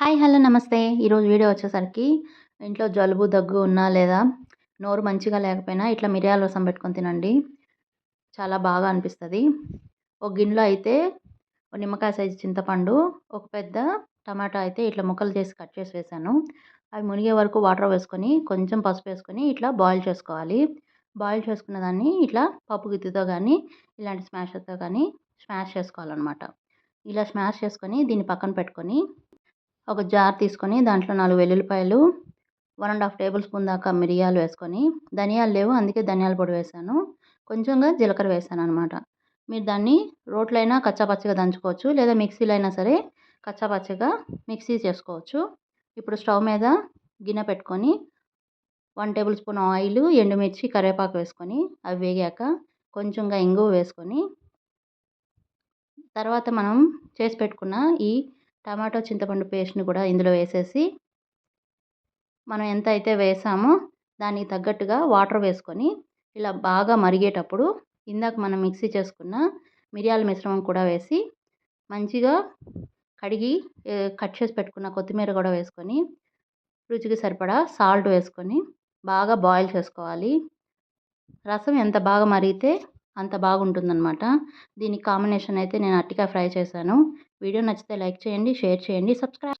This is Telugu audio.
హాయ్ హలో నమస్తే. ఈరోజు వీడియో వచ్చేసరికి ఇంట్లో జలుబు దగ్గు ఉన్నా లేదా నోరు మంచిగా లేకపోయినా ఇట్లా మిరియాల రసం పెట్టుకొని తినండి. చాలా బాగా అనిపిస్తుంది. ఒక గిన్నెలో అయితే ఒక నిమ్మకాయ సైజు చింతపండు ఒక పెద్ద టమాటా అయితే ఇట్లా ముక్కలు చేసి కట్ చేసి వేసాను. అవి మునిగే వరకు వాటర్ వేసుకొని కొంచెం పసుపు వేసుకొని ఇట్లా బాయిల్ చేసుకోవాలి. బాయిల్ చేసుకున్న దాన్ని ఇట్లా పప్పు గిత్తితో కానీ ఇలాంటి స్మాషర్తో కానీ స్మాష్ చేసుకోవాలన్నమాట. ఇలా స్మాష్ చేసుకొని దీన్ని పక్కన పెట్టుకొని ఒక జార్ తీసుకొని దాంట్లో నాలుగు వెల్లుల్లిపాయలు one and half tablespoon దాకా మిరియాలు వేసుకొని ధనియాలు లేవు అందుకే ధనియాల పొడి వేసాను. కొంచెంగా జీలకర్ర వేసాను అనమాట మీరు దాన్ని రోట్లో అయినా కచ్చాపచ్చగా దంచుకోవచ్చు లేదా మిక్సీలో అయినా సరే కచ్చాపచ్చగా మిక్సీ చేసుకోవచ్చు. ఇప్పుడు స్టవ్ మీద గిన్నె పెట్టుకొని వన్ టేబుల్ స్పూన్ ఆయిల్ ఎండుమిర్చి కరివేపాకు వేసుకొని అవి వేగాక కొంచెంగా ఇంగువ వేసుకొని తర్వాత మనం చేసి పెట్టుకున్న ఈ టమాటో చింతపండు పేస్ట్ని కూడా ఇందులో వేసేసి మనం ఎంత అయితే వేసామో దానికి తగ్గట్టుగా వాటర్ వేసుకొని ఇలా బాగా మరిగేటప్పుడు ఇందాక మనం మిక్సీ చేసుకున్న మిరియాల మిశ్రమం కూడా వేసి మంచిగా కడిగి కట్ చేసి పెట్టుకున్న కొత్తిమీర కూడా వేసుకొని రుచికి సరిపడా సాల్ట్ వేసుకొని బాగా బాయిల్ చేసుకోవాలి. రసం ఎంత బాగా మరిగితే అంత బాగుంటుందన్నమాట. దీనికి కాంబినేషన్ అయితే నేను అట్టిగా ఫ్రై చేశాను. వీడియో నచ్చితే లైక్ చేయండి షేర్ చేయండి సబ్స్క్రైబ్